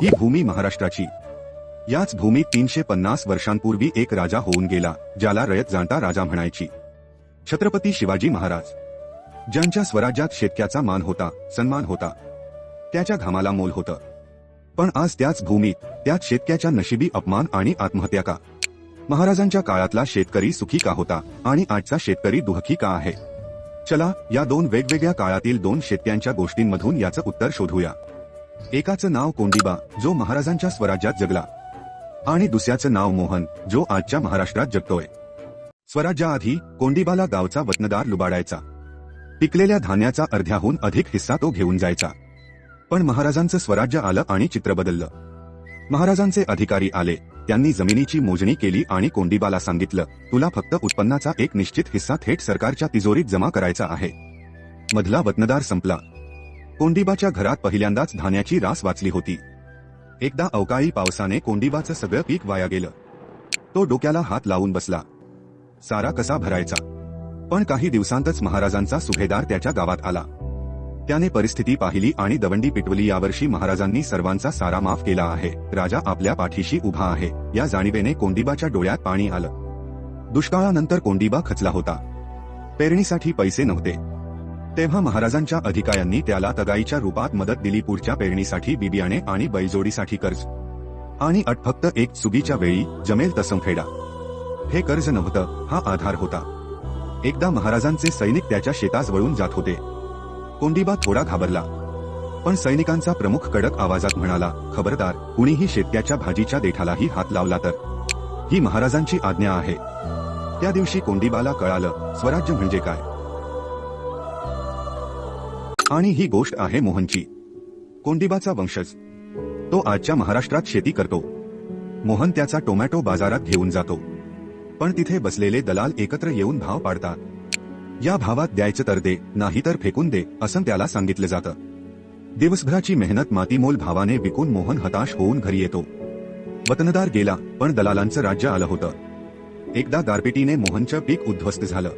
ही भूमी महाराष्ट्राची. याच भूमीत तीनशे पन्नास वर्षांपूर्वी एक राजा होऊन गेला ज्याला रयत जाणता राजा म्हणायची. छत्रपती शिवाजी महाराज. ज्यांच्या स्वराज्यात शेतक्याचा मान होता सन्मान होता. त्याच्या घामाला मोल होतं. पण आज त्याच भूमीत त्याच शेतक्याच्या नशिबी अपमान आणि आत्महत्या का? महाराजांच्या काळातला शेतकरी सुखी का होता आणि आजचा शेतकरी दुःखी का आहे? चला या दोन वेगवेगळ्या काळातील दोन शेतक्यांच्या गोष्टींमधून याचं उत्तर शोधूया. एकाचं नाव कोंडिबा जो महाराजांच्या स्वराज्यात जगला. आणि दुसऱ्याचं नाव मोहन जो आजच्या महाराष्ट्रात जगतोय. स्वराज्याआधी कोंडिबाला गावचा वतनदार लुबाडायचा. पिकलेल्या धान्याचा अर्ध्याहून अधिक हिस्सा तो घेऊन जायचा. पण महाराजांचं स्वराज्य आलं आणि चित्र बदललं. महाराजांचे अधिकारी आले त्यांनी जमिनीची मोजणी केली आणि कोंडिबाला सांगितलं तुला फक्त उत्पन्नाचा एक निश्चित हिस्सा थेट सरकारच्या तिजोरीत जमा करायचा आहे. मधला वतनदार संपला कोंडिबाच्या घरात पहिल्यांदाच धान्याची रास वाचली होती. एकदा अवकाळी पावसाने कोंडिबाचं सगळं पीक वाया गेलं. तो डोक्याला हात लावून बसला. सारा कसा भरायचा? पण काही दिवसांतच महाराजांचा सुभेदार त्याच्या गावात आला. त्याने परिस्थिती पाहिली आणि दवंडी पिटवली यावर्षी महाराजांनी सर्वांचा सारा माफ केला आहे. राजा आपल्या पाठीशी उभा आहे. या जाणीवेने कोंडिबाच्या डोळ्यात पाणी आलं. दुष्काळानंतर कोंडिबा खचला होता. पेरणीसाठी पैसे नव्हते. तेव्हा महाराजांच्या अधिकाऱ्यांनी त्याला तगाईच्या रूपात मदत दिली. पुढच्या पेरणीसाठी बिबियाणे आणि बैजोडीसाठी कर्ज. आणि अट फक्त एक चुकीच्या वेळी जमेल तसं फेडा. हे कर्ज नव्हतं हा आधार होता. एकदा महाराजांचे सैनिक त्याच्या शेतास वळून जात होते. कोंडीबा थोडा घाबरला. पण सैनिकांचा प्रमुख कडक आवाजात म्हणाला खबरदार कुणीही शेतक्याच्या भाजीच्या देठालाही हात लावला तर? ही महाराजांची आज्ञा आहे. त्या दिवशी कोंडीबाला कळालं स्वराज्य म्हणजे काय? आणि ही गोष्ट आहे मोहनची. कोंडिबाचा वंशज. तो आजच्या महाराष्ट्रात शेती करतो. मोहन त्याचा टोमॅटो बाजारात घेऊन जातो. पण तिथे बसलेले दलाल एकत्र येऊन भाव पाडतात. या भावात द्यायचं तर दे नाही तर फेकून दे असं त्याला सांगितलं जातं. दिवसभराची मेहनत मातीमोल भावाने विकून मोहन हताश होऊन घरी येतो. वतनदार गेला पण दलालांचं राज्य आलं होतं. एकदा गारपिटीने मोहनचं पीक उद्ध्वस्त झालं.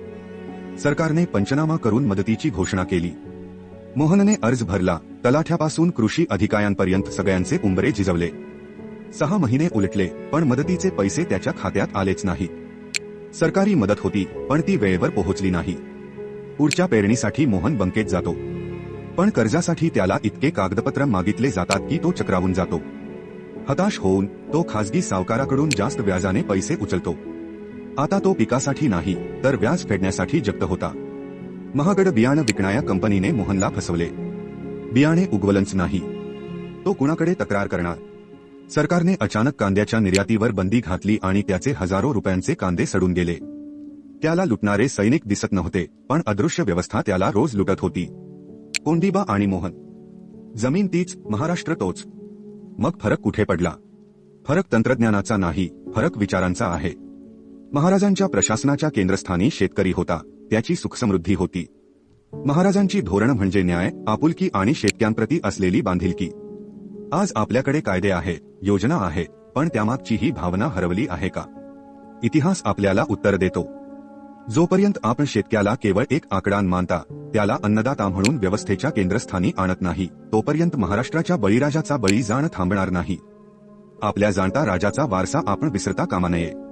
सरकारने पंचनामा करून मदतीची घोषणा केली. मोहनने अर्ज भरला. तलाठ्यापासून कृषी अधिकाऱ्यांपर्यंत सगळ्यांचे उंबरे झिजवले. सहा महिने उलटले पण मदतीचे पैसे त्याच्या खात्यात आलेच नाही. सरकारी मदत होती पण ती वेळेवर पोहोचली नाही. पुढच्या पेरणीसाठी मोहन बंकेत जातो. पण कर्जासाठी त्याला इतके कागदपत्र मागितले जातात की तो चक्रावून जातो. हताश होऊन तो खासगी सावकाराकडून जास्त व्याजाने पैसे उचलतो. आता तो पिकासाठी नाही तर व्याज फेडण्यासाठी जप्त होता. महागड बियाणं विकणाऱ्या कंपनीने मोहनला फसवले. बियाणे उगवलंच नाही. तो कुणाकडे तक्रार करणार? सरकारने अचानक कांद्याच्या निर्यातीवर बंदी घातली आणि त्याचे हजारो रुपयांचे कांदे सडून गेले. त्याला लुटणारे सैनिक दिसत नव्हते पण अदृश्य व्यवस्था त्याला रोज लुटत होती. कोंडिबा आणि मोहन. जमीन तीच महाराष्ट्र तोच. मग फरक कुठे पडला? फरक तंत्रज्ञानाचा नाही फरक विचारांचा आहे. महाराजांच्या प्रशासनाच्या केंद्रस्थानी शेतकरी होता. त्याची सुखसमृद्धी होती. महाराजांची धोरण म्हणजे न्याय आपुलकी आणि शेतक्यांप्रती असलेली बांधिलकी. आज आपल्याकडे कायदे आहे योजना आहे पण त्यामागची ही भावना हरवली आहे का? इतिहास आपल्याला उत्तर देतो. जोपर्यंत आपण शेतक्याला केवळ एक आकडान मानता त्याला अन्नदाता म्हणून व्यवस्थेच्या केंद्रस्थानी आणत नाही तोपर्यंत महाराष्ट्राच्या बळीराजाचा बळी जाण थांबणार नाही. आपल्या जाणता राजाचा वारसा आपण विसरता कामा नये.